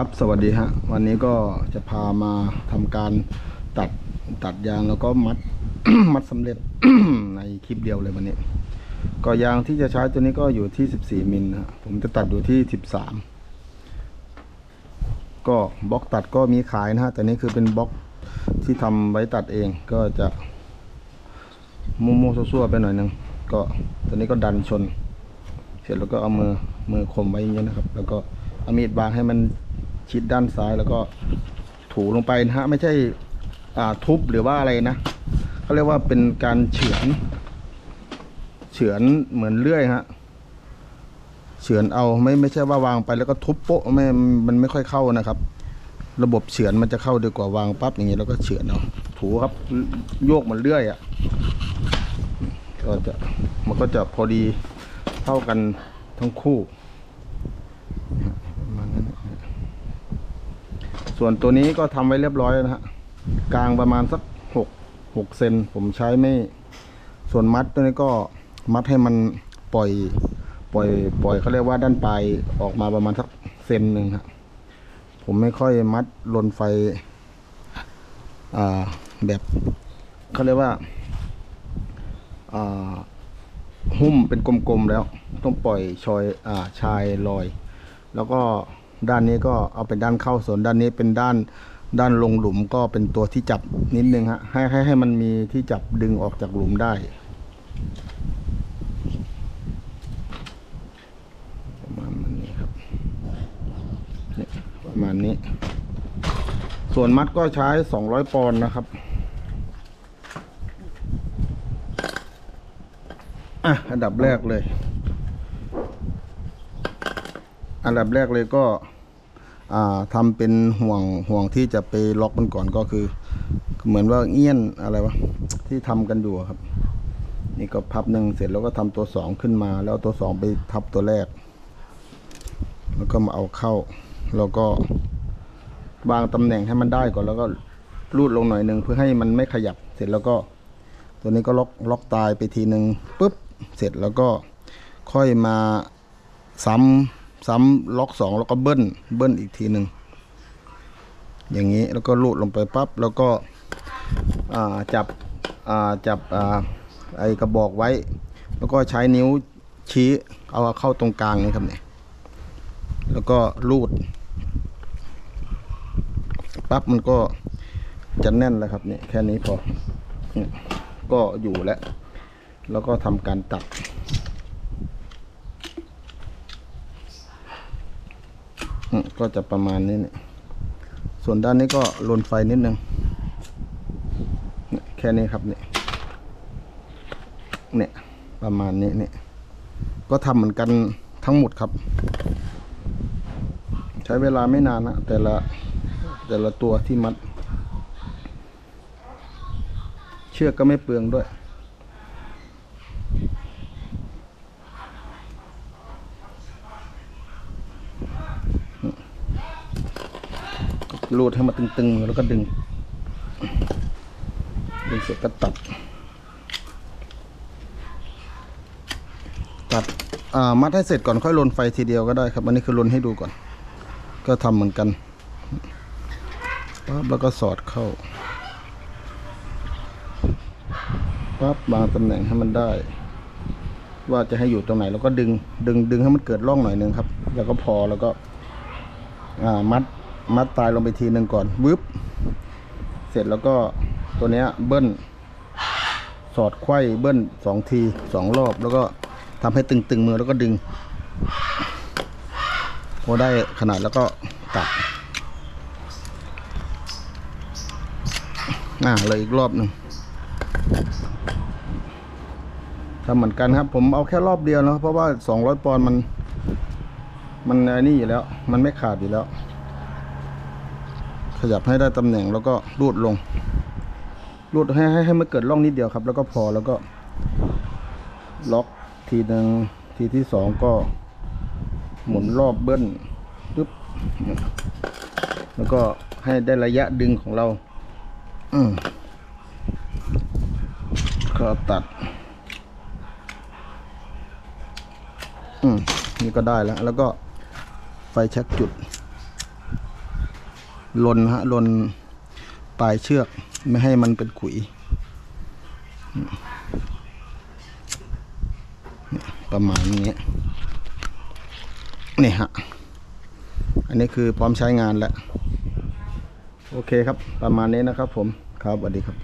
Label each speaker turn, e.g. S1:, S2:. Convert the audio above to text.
S1: ครับสวัสดีฮะวันนี้ก็จะพามาทำการตัดตัดยางแล้วก็มัด มัดสำเร็จ ในคลิปเดียวเลยวันนี้ ก็ยางที่จะใช้ตัวนี้ก็อยู่ที่ 14มิลฮะผมจะตัดอยู่ที่ 13 ก็บล็อกตัดก็มีขายนะฮะแต่นี้คือเป็นบล็อกที่ทำไว้ตัดเองก็จะมุมๆซั่วๆไปหน่อยหนึงก็ตัวนี้ก็ดันชน เสร็จแล้วก็เอามือมือคมไว้อย่างเงี้ยนะครับ แล้วก็เอามีดบางให้มัน ชิดด้านซ้ายแล้วก็ถูลงไปนะฮะไม่ใช่ทุบหรือว่าอะไรนะเขาเรียกว่าเป็นการเฉือน เฉือนเหมือนเลื่อยฮะเฉือนเอาไม่ไม่ใช่ว่าวางไปแล้วก็ทุบโป๊ะไม่มันไม่ค่อยเข้านะครับ ระบบเฉือนมันจะเข้าดีกว่าวางปั๊บอย่างนี้แล้วก็เฉือนเอาถูครับโยกมันเลื่อยอะ่ะก็จะมันก็จะพอดีเท่ากันทั้งคู่ประมาณนั้น ส่วนตัวนี้ก็ทำไว้เรียบร้อยแล้วนะฮะกลางประมาณสักหกหกเซนผมใช้ไม่ ส่วนมัดตัวนี้ก็มัดให้มันปล่อยปล่อยปล่อยเขาเรียกว่าด้านปลายออกมาประมาณสักเซนหนึ่งครับผมไม่ค่อยมัดลนไฟอ่าแบบเขาเรียกว่าอ่าหุ้มเป็นกลมๆแล้ว ต้องปล่อยชอยอ่าชายลอย แล้วก็ ด้านนี้ก็เอาเป็นด้านเข้าส่วนด้านนี้เป็นด้านด้านลงหลุมก็เป็นตัวที่จับนิดนึงฮะให้ให้ให้มันมีที่จับดึงออกจากหลุมได้ประมาณนี้ครับประมาณนี้ ส่วนมัดก็ใช้200ปอนด์นะครับอะอันดับแรกเลย อันดับแรกเลยก็อ่าทำเป็นห่วงห่วงที่จะไปล็อกมันก่อนก็คือ เหมือนว่าเงี้ยนอะไรวะที่ทำกันอยู่ครับ นี่ก็พับหนึ่งเสร็จแล้วก็ทำตัวสองขึ้นมา แล้วตัวสองไปทับตัวแรก แล้วก็มาเอาเข้า แล้วก็วางตำแหน่งให้มันได้ก่อนแล้วก็รูดลงหน่อยหนึ่งเพื่อให้มันไม่ขยับเสร็จแล้วก็ ตัวนี้ก็ล็อกล็อกตายไปทีหนึ่งปุ๊บเสร็จแล้วก็ค่อยมาซ้ำ ซ้ำล็อกสองแล้วก็เบิ้ลเบิ้ลอีกทีหนึ่งอย่างนี้แล้วก็ลูดลงไปปั๊บแล้วก็จับจับอไอกระบอกไว้ แล้วก็ใช้นิ้วชี้เอาเข้าตรงกลางนี่ครับเนี่ยแล้วก็ลูดปั๊บมันก็จะแน่นแล้วครับเนี่ยแค่นี้พอเนี่ยก็อยู่แล้ว แล้วก็ทำการตัด อืม ก็จะประมาณนี้เนี่ยส่วนด้านนี้ก็ลนไฟนิดนึงเนี่ยแค่นี้ครับเนี่ยเนี่ยประมาณนี้เนี่ยก็ทำเหมือนกันทั้งหมดครับ ใช้เวลาไม่นานนะแต่ละแต่ละตัวที่มัด เชือกก็ไม่เปลืองด้วย รูดให้มันตึงๆ แล้วก็ดึง ดึงเสร็จก็ตัด ตัดมัดให้เสร็จก่อนค่อยลนไฟทีเดียวก็ได้ครับ อันนี้คือลนให้ดูก่อน ก็ทำเหมือนกันปั๊บแล้วก็สอดเข้าปั๊บบางตำแหน่งให้มันได้ ว่าจะให้อยู่ตรงไหนแล้วก็ดึง ดึงดึงให้มันเกิดร่องหน่อยนึงครับ แล้วก็พอแล้วก็มัด มัดตายลงไปทีหนึ่งก่อนวึบเสร็จแล้วก็ตัวเนี้ยเบิ้ลสอดไข้เบิ้ลสองทีสองรอบ แล้วก็ทำให้ตึงๆมือแล้วก็ดึงพอได้ขนาดแล้วก็ตัดอ่าเลยอีกรอบหนึ่งทำเหมือนกันครับ ผมเอาแค่รอบเดียวนะเพราะว่าสองร้อยปอนด์มัน มันนี่อยู่แล้ว มันไม่ขาดอยู่แล้ว ขยับให้ได้ตำแหน่งแล้วก็รูดลง รูดให้ให้ให้มันเกิดร่องนิดเดียวครับ แล้วก็พอแล้วก็ ล็อกทีหนึ่งทีที่สองก็ หมุนรอบเบิ้ลปึ๊บแล้วก็ให้ได้ระยะดึงของเรา อืมก็ตัด อืมนี่ก็ได้แล้ว แล้วก็ไฟช็กจุด ลนฮะลนปลายเชือกไม่ให้มันเป็นขุย ประมาณนี้นี่ฮะ อันนี้คือพร้อมใช้งานแล้ว โอเคครับ ประมาณนี้นะครับผม ครับสวัสดีครับ